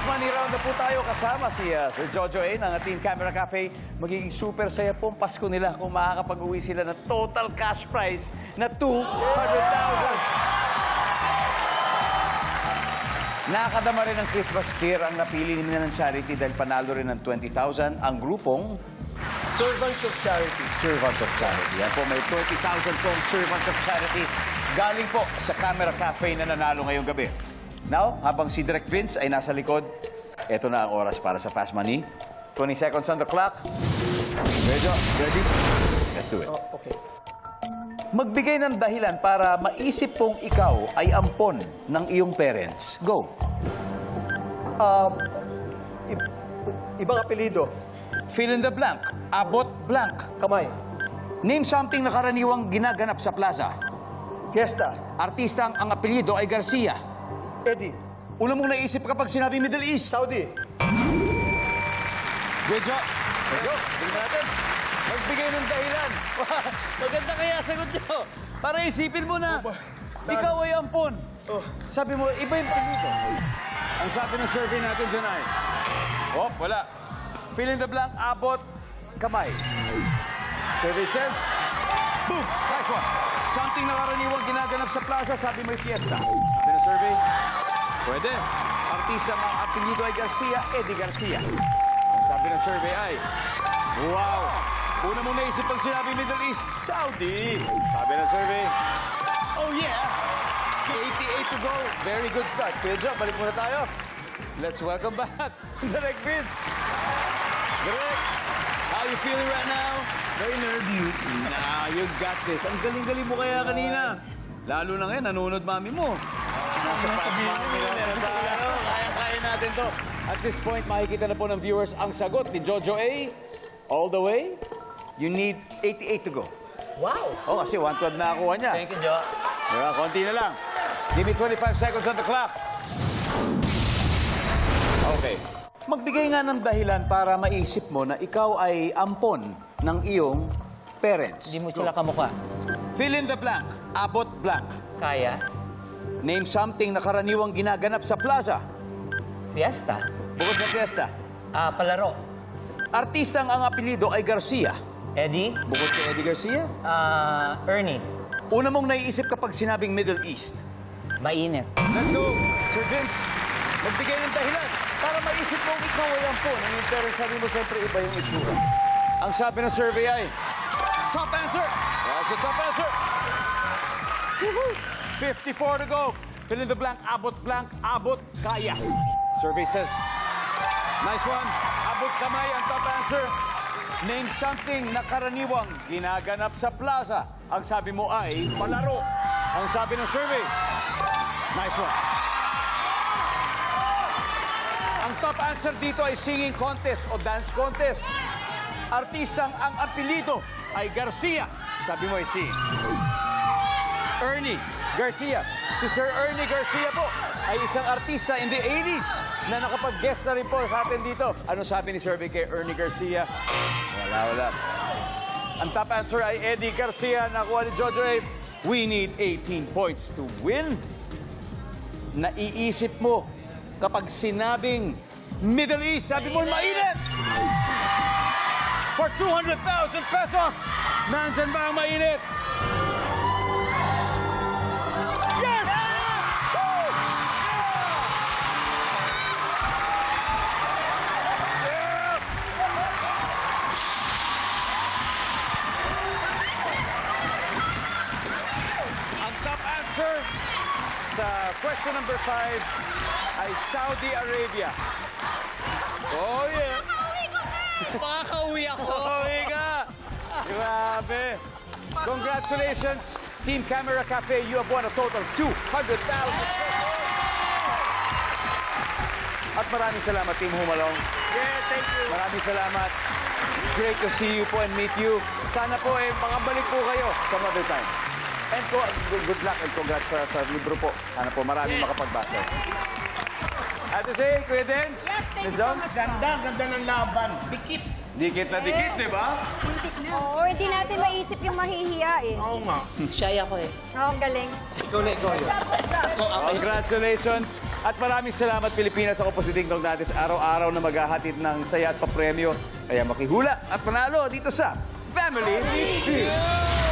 Fast Money Round na po tayo kasama si uh, Sir Jojo A ng Team Camera Cafe. Magiging super saya po ang Pasko nila kung makakapag-uwi sila ng total cash prize na 200,000. Nakakadama rin ng Christmas cheer ang napili nila ng charity dahil panalo rin ng 20,000 ang grupong Servants of Charity. Servants of Charity. Yan po, may 20,000 pong Servants of Charity galing po sa Camera Cafe na nanalo ngayong gabi. Now, habang si Direk Vince ay nasa likod, eto na ang oras para sa Fast Money. 20 seconds on the clock. Ready? Ready? Let's do it. Oh, okay. Magbigay ng dahilan para maisip pong ikaw ay ampon ng iyong parents. Go. Um, i- ibang apelido. Fill in the blank. Abot blank. Kamay. Name something na karaniwang ginaganap sa plaza. Fiesta. Artistang ang apelyido ay Garcia. Eddie. Una mong naisip kapag sinabi Middle East. Saudi. Good job. Let's go. Tingnan natin. Magbigay ng dahilan. Maganda kaya sagot nyo. Para isipin mo na, ikaw ay ampon. Oh. Sabi mo, iba yung pagdito. Ang sabi ng survey natin dyan ay, oh, wala. Fill in the blank, abot, kamay. Survey says, boom, nice one. Something na karaniwang ginaganap sa plaza, sabi mo fiesta. Survey, pwede. Artista ng apelyido ay Garcia, Eddie Garcia. Ang sabi ng survey ay, wow. Una mong naisip pag sinabi Middle East, Saudi. Sabi ng survey, oh yeah. 88 to go. Very good start. Kuya Joe, balik muna tayo. Let's welcome back Direk Vince. Direk, how you feeling right now? Very nervous. Nah, you got this. Ang galing-galing mo kaya kanina. Lalo na ngayon, nanonood mami mo. Kaya-kaya natin to. At this point, makikita na po ng viewers ang sagot ni Jojo A. All the way, you need 88 to go. Wow. Oh, kasi 112 na nakuha niya. Thank you, Jo. Diba, konti na lang. Give me 25 seconds on the clock. Okay. Magbigay nga ng dahilan para maisip mo na ikaw ay ampon ng iyong parents. Hindi mo sila kamukha. Fill in the blank. Abot blank. Kaya. Name something na karaniwang ginaganap sa plaza. Fiesta. Bukod sa fiesta. Ah, palaro. Artistang ang apelido ay Garcia. Eddie. Bukod kay Eddie Garcia. Ah, Ernie. Una mong naiisip kapag sinabing Middle East. Mainit. Let's go, Sir Vince. Magbigay ng dahilan para maisip mo ikaw ay ampon. Ang yung parents sabi mo, siyempre iba yung itsura. Ang sabi ng survey ay, top answer. That's a top answer. Woohoo! 54 to go. Fill in the blank, abot blank, abot, kaya. Survey says, nice one. Abot kamay ang top answer. Name something na karaniwang ginaganap sa plaza. Ang sabi mo ay palaro. Ang sabi ng survey, nice one. Ang top answer dito ay singing contest o dance contest. Artistang ang apelido ay Garcia. Sabi mo ay si Ernie Garcia. Si Sir Ernie Garcia po ay isang artista in the 80s na nakapag-guest na rin po sa atin dito. Ano sabi ni survey kay Ernie Garcia? Wala, wala. Ang top answer ay Eddie Garcia. Nakuha ni Jojo A. We need 18 points to win. Naiisip mo kapag sinabing Middle East, sabi mo mainit! For 200,000 pesos! Nandyan ba ang mainit? Question number 5 ay Saudi Arabia. Oh yeah! Makakauwi ako. Pauwi ka! Grabe! Congratulations, Team Camera Cafe. You have won a total of 200,000 At maraming salamat, Team Humalong. Yeah, thank you. Maraming salamat. It's great to see you po and meet you. Sana po eh, makabalik po kayo some other time. And ko, good, good luck and congrats sa, sa libro po. Sana po maraming makapagbasa. Ate Say, Kuya Dance, Yes, thank Miss you so much. Ganda, ganda ng laban. Pikit. Dikit na dikit, di ba? Oo, hindi natin maisip yung mahihiyain. Oo nga. Shy ako eh. Oo, ang galing. Ikaw na, ikaw yun. Congratulations at maraming salamat Pilipinas ako po si Ding Dong Dantes araw-araw na maghahatid ng saya at papremyo. Kaya makihula at panalo dito sa Family Feud.